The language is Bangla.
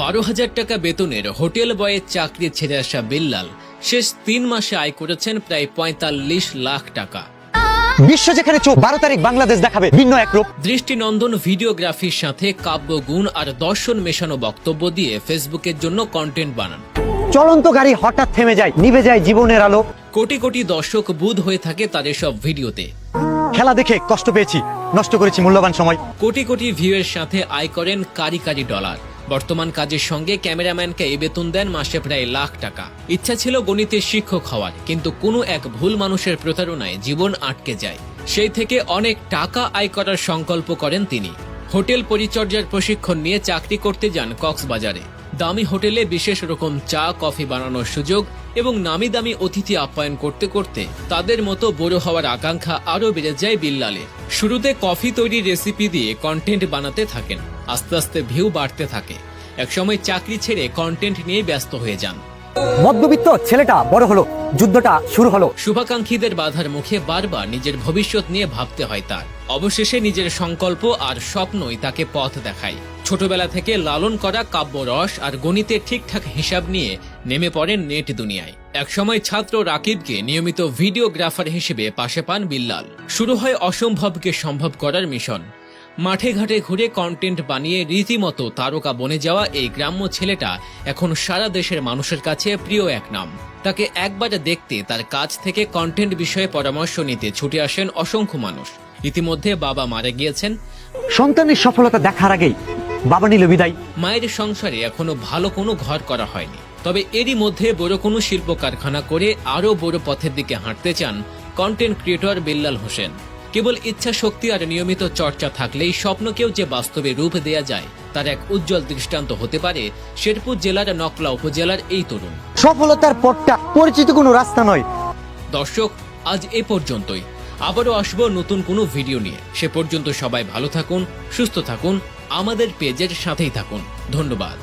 বারো হাজার টাকা বেতনের হোটেল বয়ের চাকরি ছেড়ে আসা বিল্লাল শেষ তিন মাসে আয় করেছেন প্রায় পঁয়তাল্লিশ লাখ টাকা। বিশ্ব যেখানে চোখ বারো তারিখ বাংলাদেশ দেখাবে ভিন্ন এক রূপ। দৃষ্টিনন্দন ভিডিওগ্রাফির সাথে কাব্য গুণ আর দর্শন মেশানো বক্তব্য দিয়ে ফেসবুকের জন্য কন্টেন্ট বানান। চলন্ত গাড়ি হঠাৎ থেমে যায় নিভে যায় জীবনের আলো। কোটি কোটি দর্শক বুধ হয়ে থাকে তাদের সব ভিডিওতে। খেলা দেখে কষ্ট পেয়েছি নষ্ট করেছি মূল্যবান সময়। কোটি কোটি ভিউয়ের সাথে আয় করেন কারি কারি ডলার বর্তমান কাজের সঙ্গে ক্যামেরাম্যানকে এই বেতন দেন মাসে প্রায় লাখ টাকা। ইচ্ছা ছিল গণিতের শিক্ষক হওয়ার, কিন্তু কোনো এক ভুল মানুষের প্রতারণায় জীবন আটকে যায়। সেই থেকে অনেক টাকা আয় করার সংকল্প করেন তিনি। হোটেল পরিচর্যার প্রশিক্ষণ নিয়ে চাকরি করতে যান কক্সবাজারে। দামি হোটেলে বিশেষ রকম চা, কফি বানানোর সুযোগ এবং নামি দামি অতিথি আপ্যায়ন করতে করতে তাদের মতো বড় হওয়ার আকাঙ্ক্ষা আরও বেড়ে যায় বিল্লালের। শুরুতে কফি তৈরির রেসিপি দিয়ে কন্টেন্ট বানাতে থাকেন। আস্তে আস্তে ভিউ বাড়তে থাকে। একসময় চাকরি ছেড়ে কন্টেন্ট নিয়ে ব্যস্ত হয়ে যান। মধ্যবিত্ত ছেলেটা বড় হলো যুদ্ধটা শুরু হলো। শুভাকাঙ্ক্ষীদের বাধার মুখে বারবার নিজের ভবিষ্যৎ নিয়ে ভাবতে হয় তার। অবশেষে নিজের সংকল্প আর স্বপ্নই তাকে পথ দেখায়। ছোটবেলা থেকে লালন করা কাব্য রস আর গণিতের ঠিকঠাক হিসাব নিয়ে নেমে পড়েন নেট দুনিয়ায়। একসময় ছাত্র রাকিবকে নিয়মিত ভিডিওগ্রাফার হিসেবে পাশে পান বিল্লাল। শুরু হয় অসম্ভবকে সম্ভব করার মিশন। মাঠে ঘাটে ঘুরে কন্টেন্ট বানিয়ে রীতিমতো তারকা বনে যাওয়া এই গ্রাম্য ছেলেটা এখন সারা দেশের মানুষের কাছে প্রিয় এক নাম। তাকে একবার দেখতে তার কাছ থেকে কন্টেন্ট বিষয়ে পরামর্শ নিতে ছুটে আসেন অসংখ্য মানুষ। ইতিমধ্যে বাবা মারা গিয়েছেন। সন্তানের সফলতা দেখার আগেই বাবা নিল বিদায়। মায়ের সংসারে এখনও ভালো কোনো ঘর করা হয়নি। তবে এরই মধ্যে বড় কোনো শিল্প কারখানা করে আরও বড় পথের দিকে হাঁটতে চান কন্টেন্ট ক্রিয়েটর বিল্লাল হোসেন। কেবল ইচ্ছা শক্তি আর নিয়মিত চর্চা থাকলেই স্বপ্নকেও যে বাস্তবে রূপ দেয়া যায় তার এক উজ্জ্বল দৃষ্টান্ত হতে পারে শেরপুর জেলার নকলা উপজেলার এই তরুণ। সফলতার পথটা পরিচিত কোনো রাস্তা নয়। দর্শক আজ এ পর্যন্তই। আবারও আসব নতুন কোনো ভিডিও নিয়ে। সে পর্যন্ত সবাই ভালো থাকুন সুস্থ থাকুন আমাদের পেজের সাথেই থাকুন। ধন্যবাদ।